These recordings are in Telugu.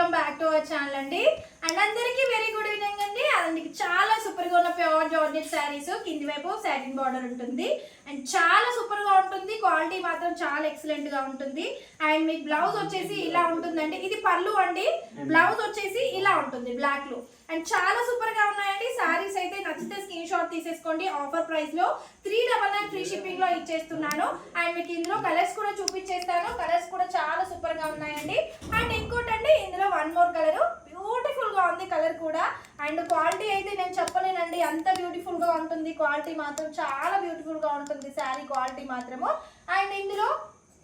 Welcome back to our channel అండి. అండ్ అందరికీ వెరీ గుడ్ ఈవినింగ్ అండి. అదండి చాలా సూపర్గా ఉన్న ప్యూర్ జార్జెట్ శారీస్ కింది వైపు శాటిన్ బార్డర్ ఉంటుంది. అండ్ చాలా సూపర్గా ఉంటుంది. క్వాలిటీ మాత్రం చాలా ఎక్సలెంట్గా ఉంటుంది. అండ్ మీకు బ్లౌజ్ వచ్చేసి ఇలా ఉంటుందండి. ఇది పళ్ళు అండి. బ్లౌజ్ వచ్చేసి ఇలా ఉంటుంది బ్లాక్లో. అండ్ చాలా సూపర్గా ఉన్నాయండి. సారీస్ అయితే నచ్చితే స్క్రీన్ షాట్ తీసేసుకోండి. ఆఫర్ ప్రైస్లో త్రీ డబల్ నైన్ ఫ్రీ షిప్పింగ్లో ఇచ్చేస్తున్నాను. అండ్ మీకు ఇందులో కలర్స్ కూడా చూపించేస్తాను. కలర్స్ కూడా చాలా సూపర్గా ఉన్నాయండి అండ్ ఇంకోటండి ఇందులో వన్ మోర్ కలర్ బ్యూటిఫుల్గా ఉంది కలర్ కూడా అండ్ క్వాలిటీ అయితే నేను చెప్పలేనండి. అంత బ్యూటిఫుల్గా ఉంటుంది. క్వాలిటీ మాత్రం చాలా బ్యూటిఫుల్గా ఉంటుంది. శారీ క్వాలిటీ మాత్రము. అండ్ ఇందులో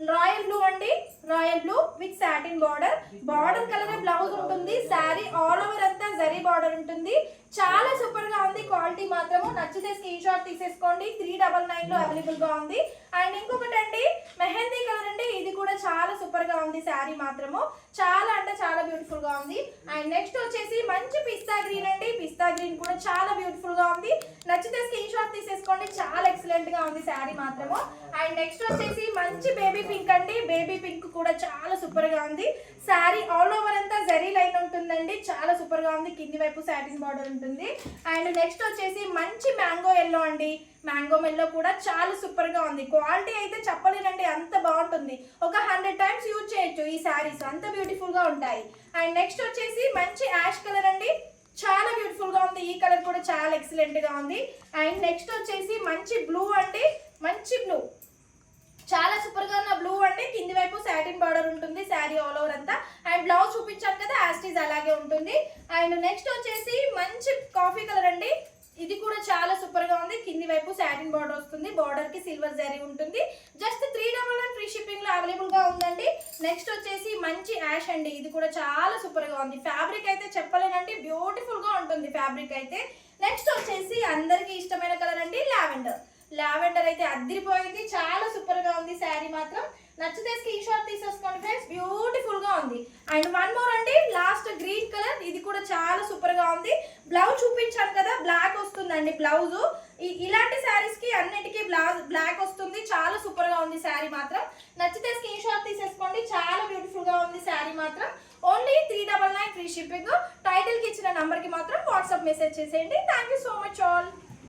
రాయల్ బ్లూ అండి. Royal blue with satin border. Border colour blouse ఉంటుంది. శారీ ఆల్ ఓవర్ అంతా జరీ బార్డర్ ఉంటుంది. చాలా సూపర్గా ఉంది. క్వాలిటీ మాత్రము. నచ్చితే స్క్రీన్ షాట్ తీసేసుకోండి. త్రీ డబల్ నైన్లో అవైలబుల్గా ఉంది. అండ్ ఇంకొకటి అండి మెహందీ కలర్ అండి. ఇది కూడా చాలా సూపర్గా ఉంది. శారీ మాత్రము. చాలా అంటే చాలా బ్యూటిఫుల్గా ఉంది. అండ్ నెక్స్ట్ వచ్చేసి మంచి పిస్తా గ్రీన్ అండి. పిస్తా గ్రీన్ కూడా చాలా బ్యూటిఫుల్గా ఉంది. నచ్చితే స్క్రీన్ షాట్ తీసేసుకోండి. చాలా ఎక్సలెంట్గా ఉంది శారీ మాత్రము. అండ్ నెక్స్ట్ వచ్చేసి మంచి బేబీ పింక్ అండి. బేబీ పింక్ కూడా చాలా సూపర్గా ఉంది. శారీ ఆల్ ఓవర్ అంతా జరీ లైన్ ఉంటుందండి. చాలా సూపర్గా ఉంది. కింది వైపు శారీస్ బార్డర్ ఉంటుంది. అండ్ నెక్స్ట్ వచ్చేసి మంచి మ్యాంగో ఎల్లో అండి. మ్యాంగో మెల్లో కూడా చాలా సూపర్గా ఉంది. క్వాలిటీ అయితే చెప్పలేనండి. అంత బాగుంటుంది. ఒక హండ్రెడ్ టైమ్స్ యూజ్ చేయొచ్చు ఈ శారీస్. అంత బ్యూటిఫుల్గా ఉంటాయి. అండ్ నెక్స్ట్ వచ్చేసి మంచి యాష్ కలర్ అండి చాలా బ్యూటిఫుల్గా ఉంది ఈ కలర్ చాలా ఉంది. అండ్ నెక్స్ట్ వచ్చేసి మంచి బ్లూ అండి. మంచి బ్లూ చాలా సూపర్గా ఉన్న బ్లూ అండి. కింది వైపు సాటిన్ బార్డర్ ఉంటుంది శారీ ఆల్ ఓవర్ అంతా. అండ్ బ్లౌజ్ చూపించాను కదా యాస్టీజ్ అలాగే ఉంటుంది. అండ్ నెక్స్ట్ వచ్చేసి మంచి కాఫీ కలర్ అండి. ఇది కూడా చాలా సూపర్గా ఉంది. కింది వైపు సాటిన్ బార్డర్ వస్తుంది. బార్డర్కి సిల్వర్ జరీ ఉంటుంది. Just three double nine free షిప్పింగ్లో అవైలబుల్గా ఉందండి. నెక్స్ట్ వచ్చేసి మంచి యాష్ అండి. ఇది కూడా చాలా సూపర్గా ఉంది. ఫ్యాబ్రిక్ అయితే చెప్పలేనండి. బ్యూటిఫుల్గా ఉంటుంది ఫ్యాబ్రిక్ అయితే. నెక్స్ట్ వచ్చేసి అందరికి ఇష్టమైన కలర్ అండి లావెండర్. లావెండర్ అయితే అద్దరిపోయింది చాలా సూపర్గా ఉంది శారీ మాత్రం. నచ్చితే స్క్రీన్ షాట్ తీసేసుకోండి ఫ్రెండ్స్ బ్యూటిఫుల్గా ఉంది. అండ్ వన్ మోర్ అండి లాస్ట్ గ్రీన్ కలర్ ఇది కూడా చాలా సూపర్గా ఉంది. బ్లౌజ్ చూపించాను కదా బ్లాక్ వస్తుందండి బ్లౌజ్ ఇలాంటి శారీస్కి అన్నిటికీ బ్లౌజ్ బ్లాక్ వస్తుంది చాలా సూపర్గా ఉంది శారీ మాత్రం. నచ్చితే స్క్రీన్ షాట్ తీసేసుకోండి చాలా బ్యూటిఫుల్గా ఉంది శారీ మాత్రం. Only three double nine free shipping టైటిల్కి ఇచ్చిన నెంబర్కి మాత్రం వాట్సాప్ మెసేజ్ చేసేయండి. Thank you so much all.